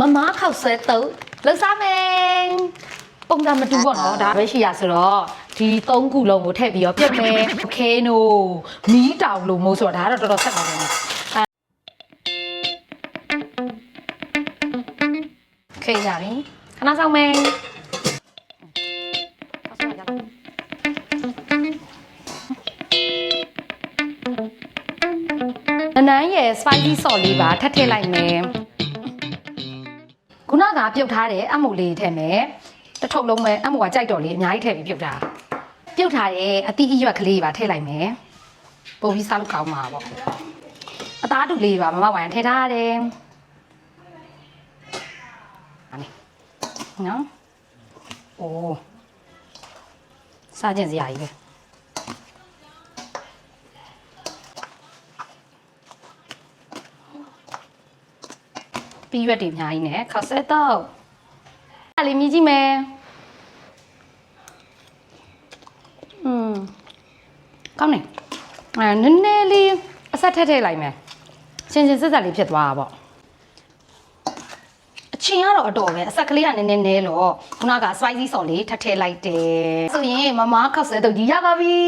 မမခောက်ဆွဲတုပ်လှူစားမယ်ပုံစံမတူပေါ့နော်ဒါပဲရှိရဆိုတော့ဒီသုံးခုလုံးကိုထည့်ပြီးတော့ပြတ်မယ်ခဲနို့မီးတောင်လို့မို့ဆိုတော့ဒါကတော့တော်တော်ဆက်ပါမယ်ခဲကြပြီခဏဆောင်မယ်နနန်းရဲ့ spicy sauce လေးပါထပ်ထည့်လိုက်မယ် ခုနကပြုတ်ထားတဲ့အမှုလေးထည့်မယ်တစ်ထုပ်လုံးပဲအမှုကကြိုက်တော်လေးအများကြီးထည့်ပြီးပြုတ်တာပြုတ်ထားတဲ့အသီးအရွက်ကလေးပါထည့်လိုက်မယ်ပုံပြီးစားလို့ကောင်းမှာပေါ့အသားတူလေးပါမမဝိုင်ထည့်ထားရတယ်ဟာနေနော်အိုးစားကျင်စရာကြီးပဲ ပြီးရွက်တွေအများကြီးနဲ့ခောက်ဆက်တော့အဲ့လေးမြည်ကြည့်မယ်อืมကောင်းနေအဲနည်းနည်းလေးအဆက်ထက်ထည့်လိုက်မယ်ချင်းချင်းဆက်ဆက်လေးဖြစ်သွားတာပေါ့အချင်းကတော့အတော်ပဲအဆက်ကလေးကနည်းနည်းနဲလို့ခုနက spicy sauce လေးထပ်ထည့်လိုက်တယ်ဆိုရင်မမခောက်ဆက်တော့ကြီးရပါပြီ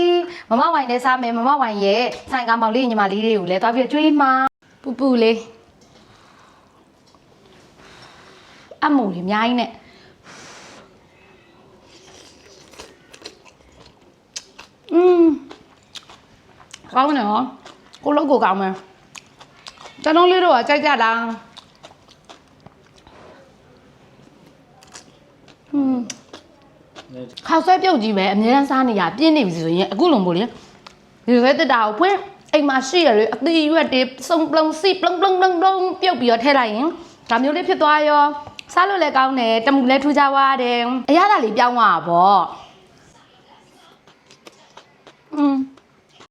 မမဝိုင်နဲ့စားမယ်မမဝိုင်ရဲ့ဆိုင်ကမောင်လေးညီမလေးတွေကိုလည်းတွားပြီးကျွေးမှာပူပူလေး အမှုတွေအများကြီးနဲ့อืมကောင်းနော်ကိုလုံးကိုကောင်းမယ်ကျွန်တော်လေးတို့ကကြိုက်ကြတာอืมခောက်ဆွဲပြုတ်ကြီးပဲအများအားစားနေရပြင်းနေပြီဆိုရင်အခုလုံးမို့လေဒီရဲတက်တာကိုဖွင့်အိမ်မှာရှိရလေအသီးရွက်တွေစုံပလုံစီပလုံပလုံပလုံပလုံပြုတ်ပြီးတော့ထည့်လိုက်ရင်ဒါမျိုးလေးဖြစ်သွားရော စားလို့လည်းကောင်းတယ်တမူလည်းထူကြွားတယ်အရသာလေးပြောင်းသွားတာပေါ့อืม